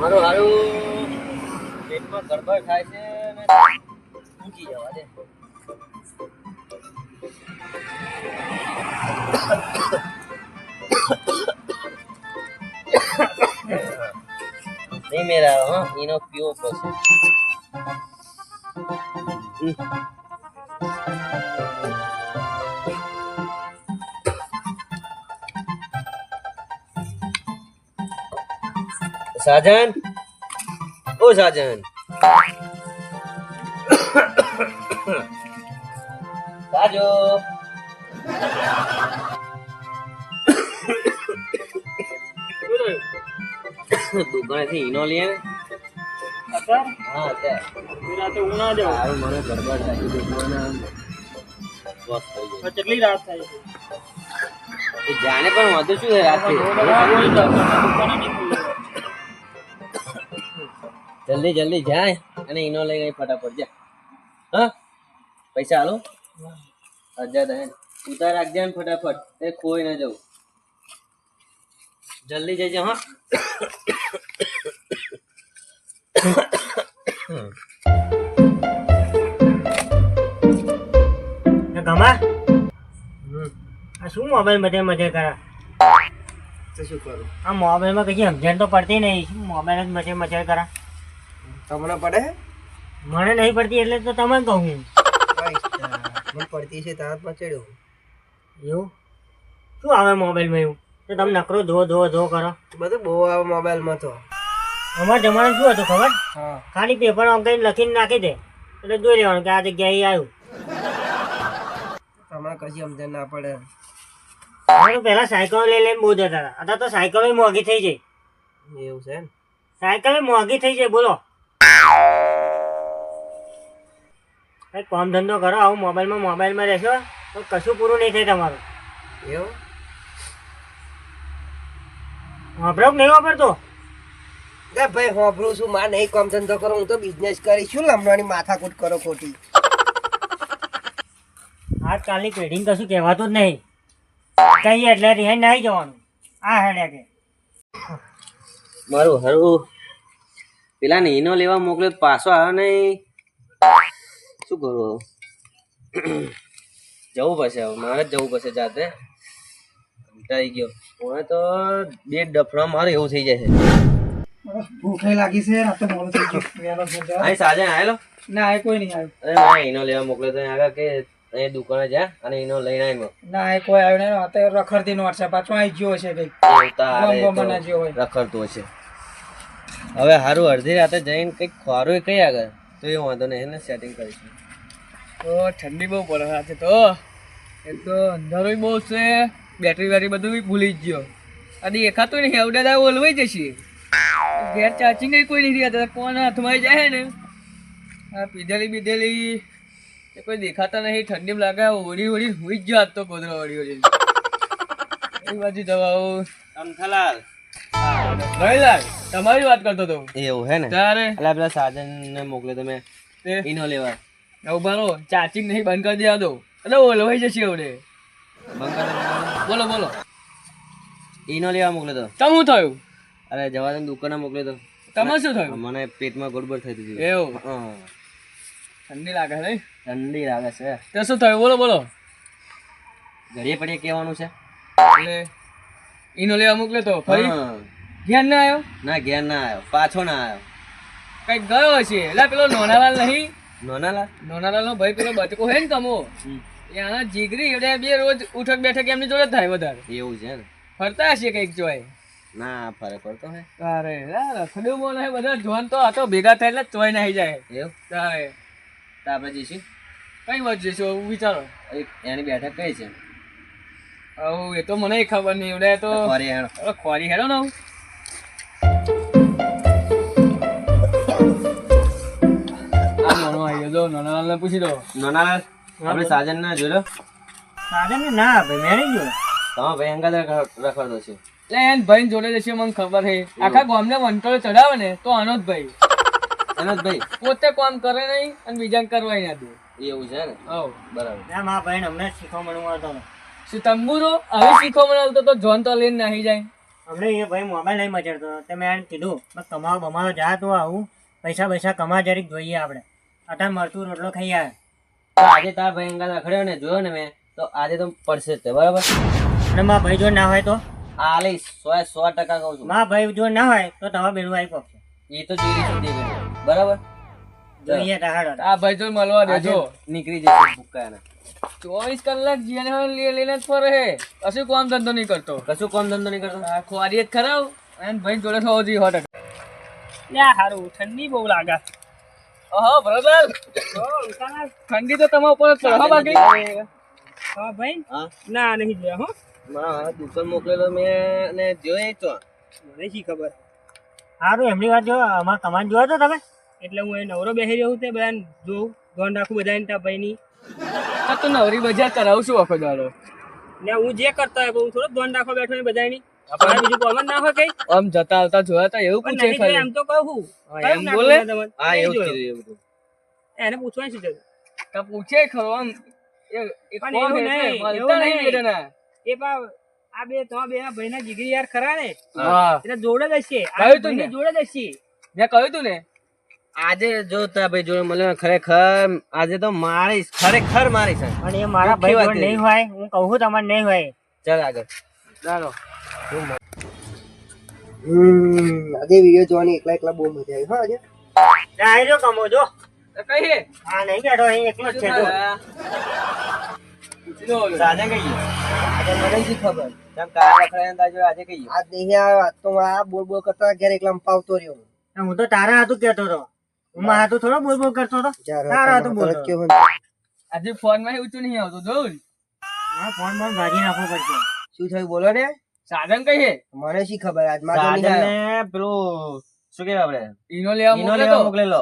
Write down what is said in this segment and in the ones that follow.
મારું હારું. પેટમાં ગડબડ થાય છે અને ઊંચી જવા દે. નહીં મેરા હા. એનો પીવો પડશે સાજન ઓ સાજન સાજો દુકાનેથી ઈનો લઈએ ને હા રાતે ઉના જાવ મને ગડબડ થાય કેટલી રાત છે જાણે પણ વાંધો શું રાતે જલ્દી જલ્દી જાય અને ઈનો લઈ ગઈ ફટાફટ જા. હા? પૈસા હાલો હજાર દહેન ઉતાર રાખજે ને ફટાફટ. એ ખોઈ ના જવું. જલ્દી જજો હા? ગમા આ શું મોબાઈલ મજે મજે કરા? શું કરું? આ મોબાઈલમાં કઈ સમજણ તો પડતી નહીં. મોબાઈલ જ મજે મજે કરા? તમને પડે? મને નહીં પડતી એટલે તો તમે કહું છું. મને પડતી છે તારા પર ચડ્યો. એવું? શું આવે મોબાઈલમાં એવું? તો તમે નકરો ધો ધો ધો કરો. બધું બહુ આવે મોબાઈલમાં તો. અમારા જમાના શું હતું ખબર? હા. ખાલી પેપર આમ કઈ લખીને નાખી દે. એટલે જોઈ લેવાનું કે આ જગ્યાએ આવ્યું. તમને કશી સમજણ ના પડે. તો પહેલા સાયકલ લઈ લઈને બહુ જતા હતા. અત્યારે તો સાયકલ મોંઘી થઈ જાય એવું છે સાયકલ મોંઘી થઈ જાય બોલો. કઈ કામ ધંધો કરો આવું મોબાઈલમાં મોબાઈલમાં રહેશો તો કશું પૂરું નહીં થાય તમારું. એવું? વાપરો કે નહીં વાપરતો? એ ભાઈ વાપરું છું માં નહીં કામ ધંધો કરો હું તો બિઝનેસ કરીશ શું લમણાની માથાકૂટ કરો ખોટી. આજકાલની પેઢીને કશું કહેવાતું જ નહીં. કહીએ એટલે રિહાઈ નહીં જવાનું. આ હેડ્યા કે. મારું હરું પેલા ને ઈનો લેવા મોકલ્યો પાછો આવ્યો નહીં. શું કરું જવું પડશે હવે મારે જ જવું પડશે જાતે. કંટાઈ ગયો. હવે તો બે ડફડા મારે એવું થઈ જાય છે. ભૂખે લાગી છે રાતે મોડું થઈ ગયું. અહીં સાજે આવેલો ના એ કોઈ નહીં આવ્યું. અરે મારે લેવા મોકલ્યો તો આગળ કે અહીં દુકાને જા અને એનો લઈને આવ્યો ના એ કોઈ આવ્યો નહીં. રાતે રખડતી નો વોટ્સએપ પાછો આવી ગયો છે કઈ. રખડતું હશે હવે હારું અડધી રાતે જઈને કંઈક ખોરું કઈ આગળ. તો એ વાંધો નહીં એને સેટિંગ કરીશું. તો ઠંડી બહુ પડે છે તો. એક તો અંધારો બહુ છે બેટરી વેટરી બધું બી ભૂલી જ ગયો. અને દેખાતું નહીં આવડે તો ઓલવાઈ જશે. ઘેર ચાર્જિંગ કોઈ નહીં રહ્યા કોણ હાથમાં જાય ને. આ પીધેલી બીધેલી એ કોઈ દેખાતા નહીં ઠંડી લાગે ઓળી ઓળી હોઈ જ આજ તો ગોદરા ઓળી ઓળી એ બાજુ દવાઓ. અમથાલાલ ભાઈલાલ તમારી વાત કરતો તો. એવું હે ને? તારે? એટલે પેલા સાધન ને મોકલ્યો તમે. તે? લેવા. ઊભા રહો. ચાર્જિંગ નહીં બંધ કરી દેવા દો. એટલે ઓલવાઈ જશે આવડે બોલો બોલો. ઈનો લેવા મોકલ્યો તો. તમ શું થયું? અરે જવા દે દુકાને મોકલ્યો તો. તમે શું થયું? મને પેટમાં ગડબડ થઈ હતી. એવું? ઠંડી લાગે છે ઠંડી લાગે છે. તો શું થયું? બોલો બોલો. ઘડીએ પડીએ કહેવાનું છે. એટલે ઈનો લેવા મોકલ્યો તો ફરી. ધ્યાન ના આવ્યો? ના ઘેર ના આવ્યો. પાછો ના આવ્યો. કંઈક ગયો હશે. એટલે પેલો નોનાવાલ નહીં? નોનાલા નોનાલાલ? નો ભાઈ પેલો બચકો હે ને તમો એના જીગરી એટલે બે રોજ ઉઠક બેઠક એમની જોડે થાય વધારે. એવું છે ને? ફરતા હશે કંઈક જોય ના ફરક ફરતો હે. અરે રખડ્યું બોલે બધા જોન તો હતો ભેગા થાય એટલે ચોય નાઈ જાય. એવું? તારે તો આપણે જઈશું? કઈ વાત જઈશું વિચારો. એની બેઠક કઈ છે? આવું એ તો મને ખબર નહીં એટલે તો ફરી હેડો ખોરી હેડો ને આવું. આવી જો નાનાલાલને પૂછી દો નોનાલાલ આપણે સાજન ના જોયો સાજન ના ભાઈ મેં નહીં જોયું. તમારા ભાઈ અંગાત રખ- રખડતો છે. એટલે એન ભાઈ જોડે જશે મને ખબર છે આખા ગામને વંટોળો ચડાવે ને તો અનોજ ભાઈ અનોજ ભાઈ પોતે કામ કરે નહીં અને બીજા કરવાય ના દે. એવું છે ને? હવ. બરાબર. ના મારા ભાઈ હમણાં શીખવા મળવા હતો. શું તંબુરો? હવે શીખવા મને તો તો જોન તો લઈને નાહી જાય. અમને એ ભાઈ મોબાઈલ નહીં મચડતો તમે મેં એને કીધું કમાવો બમાવા જા તો આવું. પૈસા પૈસા કમા જરીક જોઈએ આપણે. અટાણ મળતું રોટલો ખાઈ આવે. તો આજે તારા ભાઈ અંગાત રખડ્યો ને જોયો ને મેં તો આજે તો પડશે જ તે બરાબર? અને મારા ભાઈ જો ના હોય તો? આ લઈશ સો એ સો ટકા કહું છું. મારા ભાઈ જો ના હોય તો તમારે બેડું આવી પડશે એ તો જોઈ લઈશું તે બરાબર? જોઈએ તાહાડો આ ભાઈ તો મળવા દેજો નીકળી જશે ભૂક્કા ચોવીસ કલાક જીને લઈ લઈને જ ફરે. હે કશું કોમ ધંધો નહીં કરતો. કશું કોમ ધંધો નહીં કરતો? આ ખોરી જ ખરાબ. એમ ભાઈ જોડે થવો જોઈએ હોટ ટકા. યા હારું ઠંડી બહુ લાગે. ઓહો બ્રધર ઠંડી તો તમારા ઉપર છે બાકી? હા ભાઈ. ના નહીં જોયા હો. મારા દુકાન મોકલેલો મેં ને જોયો તો. મને શી ખબર? સારું એમની વાત જો અમારા કમાન જોયો તો તમે? એટલે હું એ નવરો બેસી રહ્યો છું તે બધા જોઉં. ધોન રાખું બધાને તા ભાઈની. હા તો નવરી બજાર કરાવું છું આખો દાડો. ને હું જે કરતા હોય હું થોડો ધોન રાખવા બેઠો ને બધાની આપણે બીજું કોમન ના હોય કઈ? આમ જતા આવતા જોયા તા એવું પૂછે ખાલી. એમ તો કહું એમ બોલે? હા એવું કીધું એ બધું એને પૂછવાનું શું તો પૂછે ખરો આમ. એ- એ કોણ હે છે? મળતા આ બે તો બે ભાઈના જીગરી યાર ખરા ને. એટલે જોડે જ હશે. કહ્યું તું ને? જોડે જ હશે. મેં કહ્યું તું ને? આજે જો ભાઈ જોડે મળ્યો ખરેખર આજે તો મારીશ ખરેખર મારીશ. અને એ મારા ભાઈ નહીં હોય હું કહું છું તમારે નહીં હોય. ચાલ આગળ. ચાલો. હમ આજે વિડિયો જોવાની એકલા એકલા બહુ મજા આવી. હા આજે? કમો જો. કહીએ હા નહીં બેઠો અહીં એકલો જ છે જો. સાજન કઈ આજે મને શી ખબર? કેમ કાલે રખડાયા ને તારા આજે કઈ આજ નહીં આવ્યો આજ તો આ બોલ બોલ કરતા ઘેર એકલા પાવતો રહ્યો હું. તો તારા હાથું કહેતો હતો. હું મારા હાથું થોડો બોલ બોલ કરતો હતો. તારા હાથું બોલતો આજે ફોનમાં ઊંચું નહીં આવતું જોઉં હા ફોન બોન ભાજી નાખવો પડશે. શું થયું બોલો ને. સાધન કઈ છે? મને શી ખબર? આજમાં જો નહીં આવ્યો. સાજનને પેલું શું કહેવાય આપણે? ઈનો લેવા ઈનો લેવા મોકલેલો.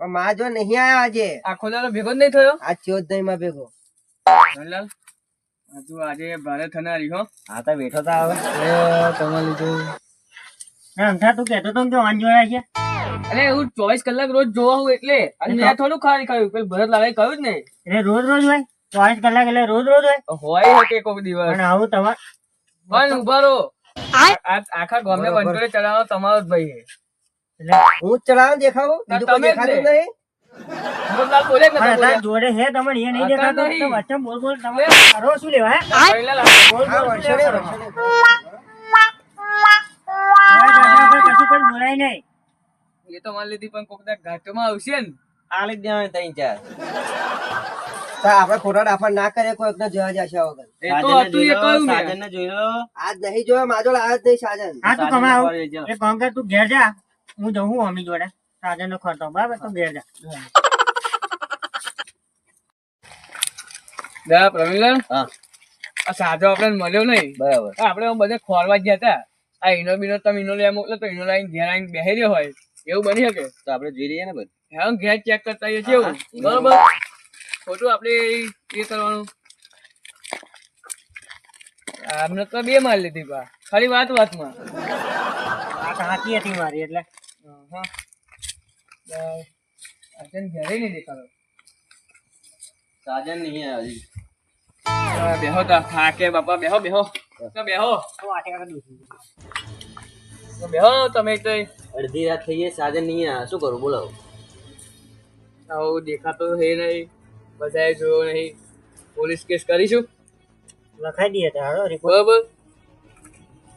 પણ માં જો નહીં આવ્યો આજે. આખો દાડો ભેગો જ નહીં થયો? આજ ચૌદ નહીં માં ભેગો. ધનલાલ હજુ આજે ભારે થનારી હો. હા તો બેઠો તા આવે તમારે લીધું. તું કેતો તો કે જોડે છે. અરે હું ચોવીસ કલાક રોજ જોવા હું એટલે. અને મેં થોડું ખાલી ખાયું. પેલું ભરત લાગે કહ્યું જ નહીં. એટલે રોજ રોજ હોય? ચોવીસ કલાક એટલે રોજ રોજ હોય? હોય કોઈક દિવસ. પણ આવું તમારે પણ ઊભા રહો. આખા ગામને કંટ્રોલે ચલાવવાનો તમારો જ ભાઈ એટલે હું જ દેખાવો દેખાવું બીજું કોઈ તમે દેખાતું નહીં? જોડે હે તમને એ નહીં દેખાતું? વચ્ચે બોલ બોલ તમે કરો શું લેવા હે? બોલ કશું પણ બોલાય નહીં. એ તો મારી લીધી પણ કોક ઘાટમાં આવશે ને. આલી જ દેવાના ત્યાં ચાર. તો આપણે ખોટા ડાફા ના કરીએ કોઈ એકને જોયા જશે વગર. એ તો હતું એ કહ્યું મેં. સાજનને જોઈ લો. આજ નહીં જોયો માજો આજ નહીં સાજન. હા તું કમાવ. છે. એ ઘેર જા. હું જઉં હું અમી જોડે. સાજન નો ખર્ચો બરાબર? તું ઘેર જા. દા પ્રવીણલાલ. હા. આ સાજો આપણે મળ્યો નહીં. બરાબર. આપડે આપણે બધે ખોરવા જ ગયા હતા. આ ઈનો બીનો તમે ઇનો લેવા મોકલો તો ઇનો લાઈન ઘેર આવીને બેહી રહ્યો હોય. એવું બની શકે? તો આપણે જોઈ લઈએ ને બધું. હા ઘેર ચેક કરતા આવીએ છીએ એવું. બરોબર. ખોટું આપણે એ કરવાનું. આમને તો બે માર લીધી બા. ખાલી વાત વાતમાં. આ તો હતી મારી એટલે. હા. સાજન ઘરે નહીં દેખાડો સાજન નહીં આવ્યો હજી. બેહો તા. થાકે બાપા બેહો બેહો. તો બેહો. તો આટે કાકા દુખી તો બેહો તમે તો. અડધી રાત થઈ ગઈ સાજન નહીં આવ્યો. શું કરું બોલો આવું દેખાતો હે નહીં. બધાએ જોયો નહીં પોલીસ કેસ કરીશું. લખાઈ દઈએ તારો રિપોર્ટ બરાબર?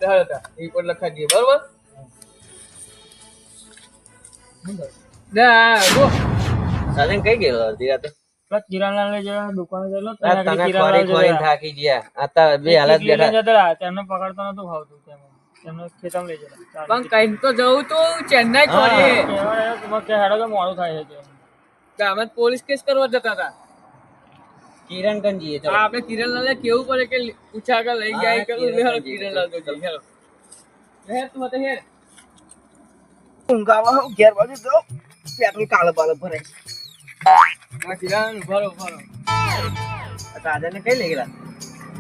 ચાલો તા રિપોર્ટ લખાઈ દઈએ બરાબર? ના ગો સાજન કઈ ગયેલો અડધી રાતે? પેલા કિરાણા લઈ જવા દુકાને ગયેલો તને ખોરી ખોરી થાકી ગયા. આ તારા બે હાલત બેઠા. તેમને પકડતો નતું ફાવતું તેમને. ખેતમ લઈ જતા પણ કઈ તો જવું તું ચેન્નાઈ ખોરી મોડું થાય છે. પોલીસ કેસ કરવા જતા હતા. કિરણ કંજીએ હા, આપણે કિરણલાલ ને કેવું પડે કે પૂછા આગળ લઈ જાય હા, કે કિરણ લે કિરણલાલ તો જઈ હેલો લે તું હતો હેર. ઊંઘ આવે ઘેર બાજુ જો પેટ્રોલ કાળો બાળો ભરાય. હા કિરણ ભરો ભરો સાજન કઈ લઈ ગયેલા?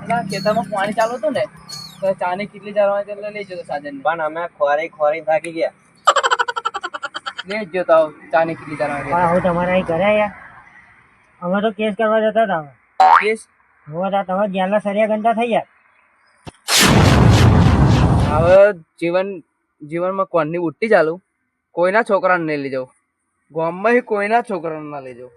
અલા ખેતરમાં પાણી ચાલુ હતું ને તો ચાની કેટલી જરવાની એટલે લઈ જતો સાજન પણ અમે ખોરી ખોરી થાકી ગયા. લઈ જતો ચાની કેટલી જરવાની પણ હું તમારા અહીં ઘરે આયા? અમે તો કેસ કરવા જતા હતા. કેસ હવે તો તમે જ્ઞાનના સરિયા ગંદા થઈ ગયા. હવે જીવન જીવનમાં કોણની બુટ્ટી ચાલુ? કોઈના છોકરાને નહીં લઈ જાઉં ગામમાં કોઈના છોકરાને ના લઈ જાઉં